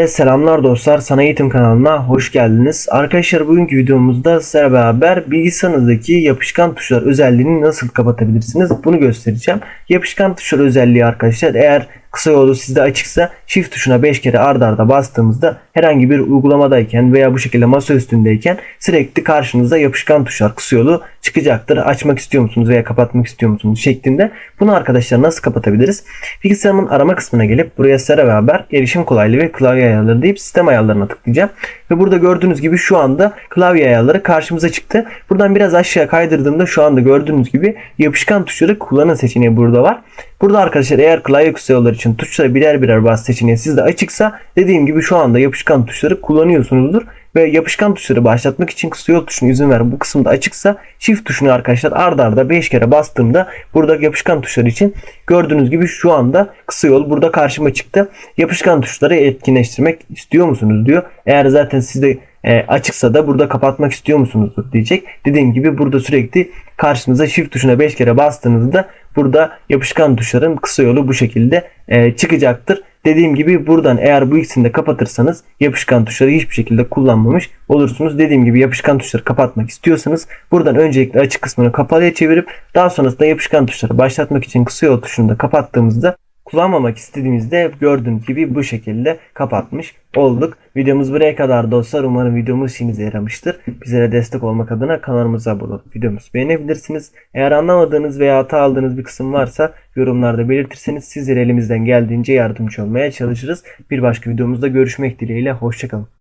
Ve selamlar dostlar sana eğitim kanalına hoş geldiniz. Arkadaşlar bugünkü videomuzda sizlerle beraber bilgisayarınızdaki yapışkan tuşlar özelliğini nasıl kapatabilirsiniz bunu göstereceğim. Yapışkan tuşlar özelliği arkadaşlar eğer kısa yolu sizde açıksa shift tuşuna 5 kere ard arda bastığımızda herhangi bir uygulamadayken veya bu şekilde masa üstündeyken sürekli karşınıza yapışkan tuşlar kısa yolu çıkacaktır. Açmak istiyor musunuz veya kapatmak istiyor musunuz şeklinde. Bunu arkadaşlar nasıl kapatabiliriz? Bilgisayarımın arama kısmına gelip buraya sizlerle beraber erişim kolaylığı ve klavye ayarları deyip sistem ayarlarına tıklayacağım. Ve burada gördüğünüz gibi şu anda klavye ayarları karşımıza çıktı. Buradan biraz aşağı kaydırdığımda şu anda gördüğünüz gibi yapışkan tuşları kullanın seçeneği burada var. Burada arkadaşlar eğer klavye yollar için tuşlara birer birer bas seçeneği sizde açıksa dediğim gibi şu anda yapışkan tuşları kullanıyorsunuzdur. Ve yapışkan tuşları başlatmak için kısa yol tuşuna izin ver bu kısımda açıksa shift tuşunu arkadaşlar ardarda arda 5 kere bastığımda burada yapışkan tuşlar için gördüğünüz gibi şu anda kısa yol burada karşıma çıktı. Yapışkan tuşları etkinleştirmek istiyor musunuz diyor. Eğer zaten sizde e, açıksa da burada kapatmak istiyor musunuz diyecek. Dediğim gibi burada sürekli karşınıza shift tuşuna 5 kere bastığınızda burada yapışkan tuşların kısa yolu bu şekilde e, çıkacaktır. Dediğim gibi buradan eğer bu ikisini de kapatırsanız yapışkan tuşları hiçbir şekilde kullanmamış olursunuz. Dediğim gibi yapışkan tuşları kapatmak istiyorsanız buradan öncelikle açık kısmını kapalıya çevirip daha sonrasında yapışkan tuşları başlatmak için kısa yol tuşunu da kapattığımızda kullanmamak istediğimizde gördüğünüz gibi bu şekilde kapatmış olduk. Videomuz buraya kadar dostlar. Umarım videomuz işinize yaramıştır. Bizlere destek olmak adına kanalımıza abone videomuzu beğenebilirsiniz. Eğer anlamadığınız veya hata aldığınız bir kısım varsa yorumlarda belirtirseniz sizlere elimizden geldiğince yardımcı olmaya çalışırız. Bir başka videomuzda görüşmek dileğiyle. Hoşçakalın.